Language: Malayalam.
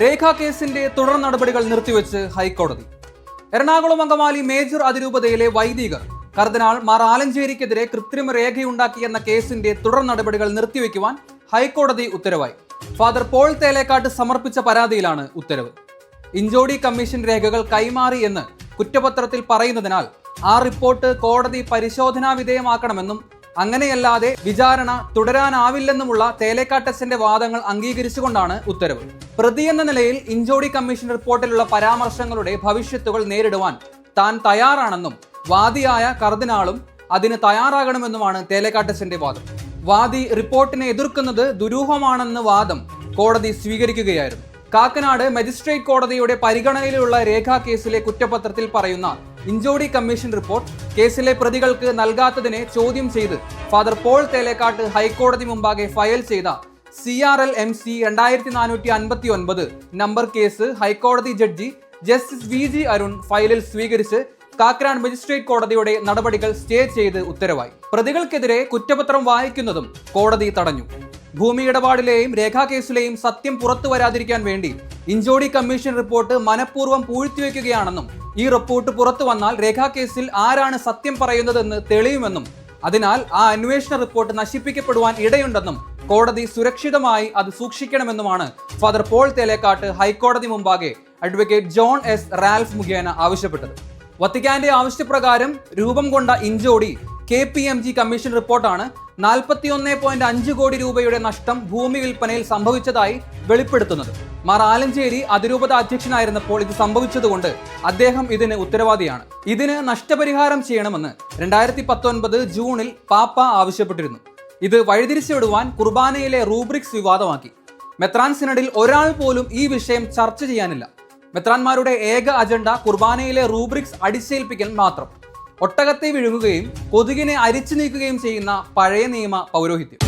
രേഖാ കേസിന്റെ തുടർ നടപടികൾ നിർത്തിവെച്ച് ഹൈക്കോടതി. എറണാകുളം അങ്കമാലി മേജർ അതിരൂപതയിലെ വൈദികർ കർദിനാൾ മാർ ആലഞ്ചേരിക്കെതിരെ കൃത്രിമ രേഖയുണ്ടാക്കിയെന്ന കേസിന്റെ തുടർ നടപടികൾ നിർത്തിവെക്കുവാൻ ഹൈക്കോടതി ഉത്തരവായി. ഫാദർ പോൾ തേലേക്കാട്ട് സമർപ്പിച്ച പരാതിയിലാണ് ഉത്തരവ്. ഇഞ്ചോടി കമ്മീഷൻ രേഖകൾ കൈമാറി എന്ന് കുറ്റപത്രത്തിൽ പറയുന്നതിനാൽ ആ റിപ്പോർട്ട് കോടതി പരിശോധനാ വിധേയമാക്കണമെന്നും അങ്ങനെയല്ലാതെ വിചാരണ തുടരാനാവില്ലെന്നുമുള്ള തേലേക്കാട്ടസിന്റെ വാദങ്ങൾ അംഗീകരിച്ചുകൊണ്ടാണ് ഉത്തരവ്. പ്രതി എന്ന നിലയിൽ ഇഞ്ചോടി കമ്മീഷൻ റിപ്പോർട്ടിലുള്ള പരാമർശങ്ങളുടെ ഭവിഷ്യത്തുകൾ നേരിടുവാൻ താൻ തയ്യാറാണെന്നും വാദിയായ കർദിനാളും അതിന് തയ്യാറാകണമെന്നുമാണ് തേലേക്കാട്ടസിന്റെ വാദം. വാദി റിപ്പോർട്ടിനെ എതിർക്കുന്നത് ദുരൂഹമാണെന്ന വാദം കോടതി സ്വീകരിക്കുകയായിരുന്നു. കാക്കനാട് മജിസ്ട്രേറ്റ് കോടതിയുടെ പരിഗണനയിലുള്ള രേഖാ കേസിലെ കുറ്റപത്രത്തിൽ പറയുന്ന ഇഞ്ചോടി കമ്മീഷൻ റിപ്പോർട്ട്. കേസിലെ പ്രതികൾക്ക് നൽകാത്തതിനെ ചോദ്യം ചെയ്ത് ഫാദർ പോൾ തേലേക്കാട്ട് ഹൈക്കോടതി മുമ്പാകെ ഫയൽ ചെയ്ത C R L M C രണ്ടായിരത്തി നാനൂറ്റി അൻപത്തി ഒൻപത് നമ്പർ കേസ് ഹൈക്കോടതി judge justice V G Arun ഫയലിൽ സ്വീകരിച്ച് കാക്രാൻ മജിസ്ട്രേറ്റ് കോടതിയുടെ നടപടികൾ സ്റ്റേ ചെയ്ത് ഉത്തരവായി. പ്രതികൾക്കെതിരെ കുറ്റപത്രം വായിക്കുന്നതും കോടതി തടഞ്ഞു. ഭൂമി ഇടപാടിലെയും രേഖാകേസിലെയും സത്യം പുറത്തു വരാതിരിക്കാൻ വേണ്ടി ഇഞ്ചോടി കമ്മീഷൻ റിപ്പോർട്ട് മനഃപൂർവം പൂഴ്ത്തിവെക്കുകയാണെന്നും ഈ റിപ്പോർട്ട് പുറത്തു വന്നാൽ രേഖാ കേസിൽ ആരാണ് സത്യം പറയുന്നതെന്ന് തെളിയുമെന്നും അതിനാൽ ആ അന്വേഷണ റിപ്പോർട്ട് നശിപ്പിക്കപ്പെടുവാൻ ഇടയുണ്ടെന്നും കോടതി സുരക്ഷിതമായി അത് സൂക്ഷിക്കണമെന്നുമാണ് ഫാദർ പോൾ തേലേക്കാട്ട് ഹൈക്കോടതി മുമ്പാകെ അഡ്വക്കേറ്റ് ജോൺ എസ് റാൽഫ് മുഖേന ആവശ്യപ്പെട്ടത്. വത്തിക്കാന്റെ ആവശ്യപ്രകാരം രൂപം കൊണ്ട ഇഞ്ചോടി K P M G commission റിപ്പോർട്ടാണ് നാൽപ്പത്തിയൊന്ന് പോയിന്റ് അഞ്ച് കോടി രൂപയുടെ നഷ്ടം ഭൂമി വിൽപ്പനയിൽ സംഭവിച്ചതായി വെളിപ്പെടുത്തുന്നത്. മാർ ആലഞ്ചേരി അതിരൂപത അധ്യക്ഷനായിരുന്നപ്പോൾ ഇത് സംഭവിച്ചതുകൊണ്ട് അദ്ദേഹം ഇതിന് ഉത്തരവാദിയാണ്. ഇതിന് നഷ്ടപരിഹാരം ചെയ്യണമെന്ന് രണ്ടായിരത്തി പത്തൊൻപത് ജൂണിൽ പാപ്പ ആവശ്യപ്പെട്ടിരുന്നു. ഇത് വഴിതിരിച്ചുവിടുവാൻ കുർബാനയിലെ റൂബ്രിക്സ് വിവാദമാക്കി. മെത്രാൻ സിനഡിൽ ഒരാൾ പോലും ഈ വിഷയം ചർച്ച ചെയ്യാനില്ല. മെത്രാന്മാരുടെ ഏക അജണ്ട കുർബാനയിലെ റൂബ്രിക്സ് അടിച്ചേൽപ്പിക്കൽ മാത്രം. ഒട്ടകത്തെ വിഴുങ്ങുകയും കൊതുകിനെ അരിച്ചു നീക്കുകയും ചെയ്യുന്ന പഴയ നിയമ പൗരോഹിത്യം.